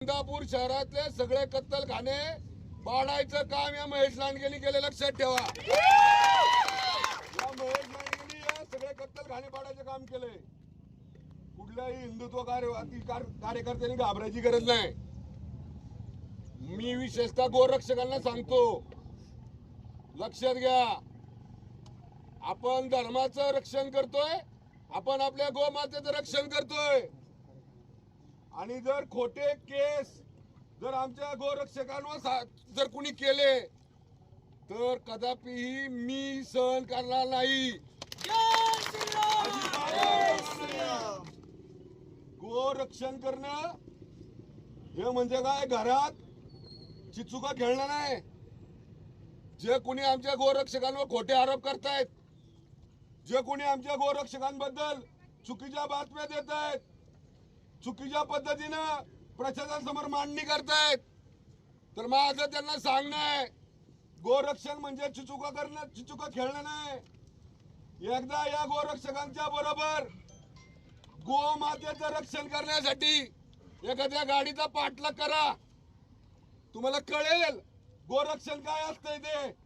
इंदापूर शहरातले सगळे कत्तलखाने पाडायचं काम या महेश लांडगेनी केले. लक्षात ठेवा. या महेश लांडगेनी या सगळे कत्तलखाने पाडायचं काम केलंय. कुठल्याही हिंदुत्व कार्यवादी कार्यकर्त्यांनी घाबरायची गरज नाही. मी विशेषतः गोरक्षकांना सांगतो लक्षात घ्या. आपण धर्माचं रक्षण करतोय आपण आपल्या गोमातेचं रक्षण करतोय. आणि जर खोटे केस जर आमच्या गोरक्षकांवर जर कुणी केले तर कदापिही मी सहन करणार नाही. गोरक्षण करणं हे म्हणजे काय? घरात चिचुका खेळणं नाही. जे कोणी आमच्या गोरक्षकांवर खोटे आरोप करतायत जे कोणी आमच्या गोरक्षकांबद्दल चुकीच्या बातम्या देत आहेत चुकीच्या पद्धतीनं प्रशासनासमोर मांडणी करतायत. तर माझं त्यांना सांगणं आहे गोरक्षण म्हणजे चिचुका करणं चिचुका खेळणं नाही. एकदा या गोरक्षकांच्या बरोबर गोमातेचं रक्षण करण्यासाठी एखाद्या गाडीचा पाठलाग करा. तुम्हाला कळेल गोरक्षण काय असतंय ते.